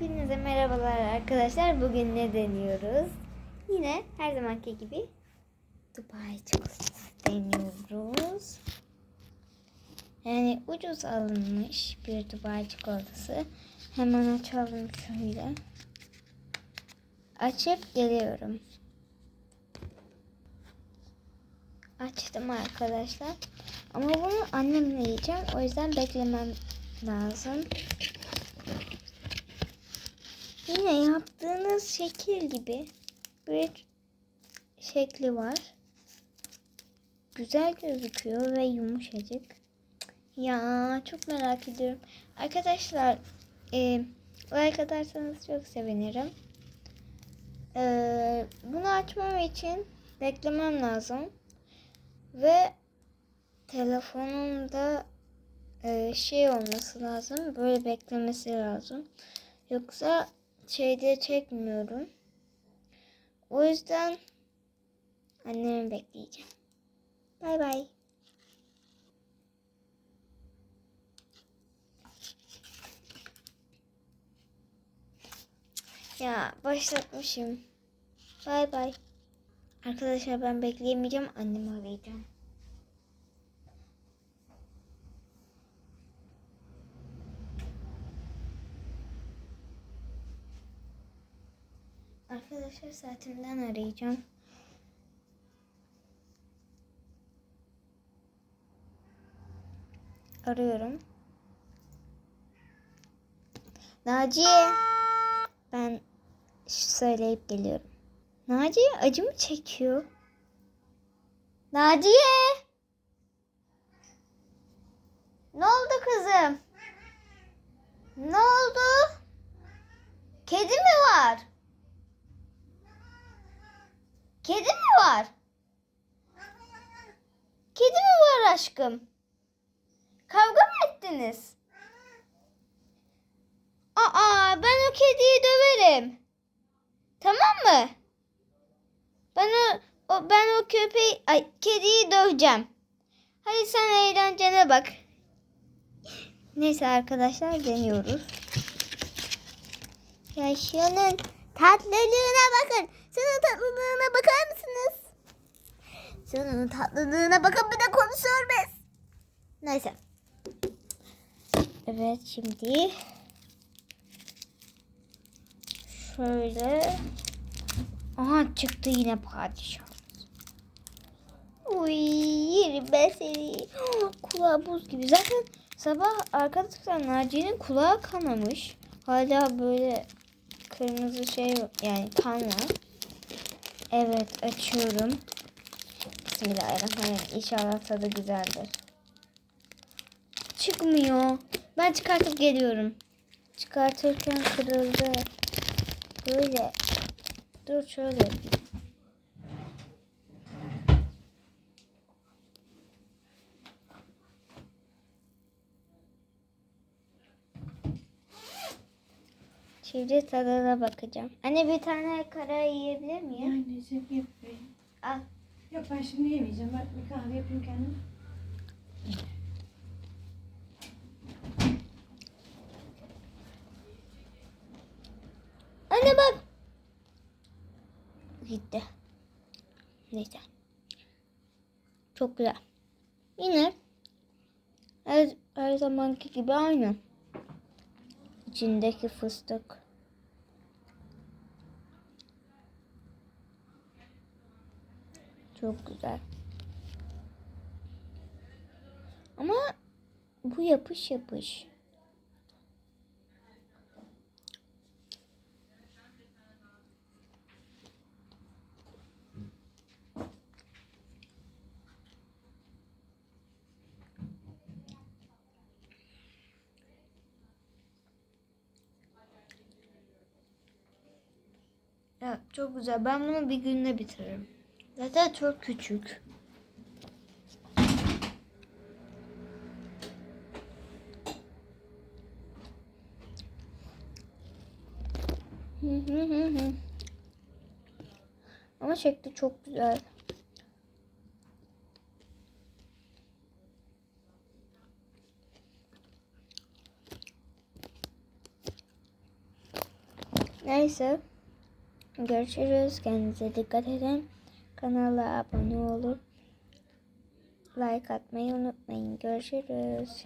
Hepinize merhabalar arkadaşlar. Bugün ne deniyoruz? Yine her zamanki gibi Dubai çikolatası deniyoruz. Yani ucuz alınmış bir Dubai çikolatası. Hemen açalım şöyle. Açıp geliyorum. Açtım arkadaşlar. Ama bunu annemle yiyeceğim. O yüzden beklemem lazım. Yine yaptığınız şekil gibi bir şekli var. Güzel gözüküyor ve yumuşacık. Ya çok merak ediyorum. Arkadaşlar e, like atarsanız çok sevinirim. E, bunu açmam için beklemem lazım. Ve telefonumda e, şey olması lazım. Böyle beklemesi lazım. Yoksa şeyde çekmiyorum. O yüzden annemi bekleyeceğim. Bay bay. Ya başlatmışım. Bay bay. Arkadaşlar ben bekleyemeyeceğim. Annemi arayacağım. Arkadaşlar saatimden arayacağım. Arıyorum. Naciye. Ben söyleyip geliyorum. Naciye acı mı çekiyor? Naciye. Ne oldu kızım? Ne oldu? Kedi mi var? Kedi mi var? Kedi mi var aşkım? Kavga mı ettiniz? Aa ben o kediyi döverim. Tamam mı? Ben o, o ben o köpeği ay kediyi döveceğim. Hadi sen eğlencene bak. Neyse arkadaşlar deniyoruz. Ya şunun tatlılığına bakın. Şunun tatlılığına bakar mısınız? Şunun tatlılığına bakın bir de konuşuyor biz. Neyse. Evet şimdi şöyle aha çıktı yine padişah. Uy yerim ben seni. Kulağı buz gibi. Zaten sabah arkadaşlar Naciye'nin kulağı kanamış. Hala böyle kırmızı şey yani kan var. Evet açıyorum. Bismillahirrahmanirrahim. İnşallah tadı güzeldir. Çıkmıyor. Ben çıkartıp geliyorum. Çıkartırken kırıldı. Böyle. Dur şöyle yapayım. Şimdi tadına bakacağım. Anne bir tane kara yiyebilir miyim? Anneciğim yapayım. Al. Yok ben şimdi yemeyeceğim. Ben bir kahve yapayım kendim. Anne bak. Gitti. Neyse. Çok güzel. Yine her, her zamanki gibi aynı. İçindeki fıstık. Çok güzel. Ama bu yapış yapış. Evet çok güzel. Ben bunu bir günde bitiririm. Zaten çok küçük. Ama şekli çok güzel. Neyse. Görüşürüz. Kendinize dikkat edin. Kanala abone olup like atmayı unutmayın. Görüşürüz.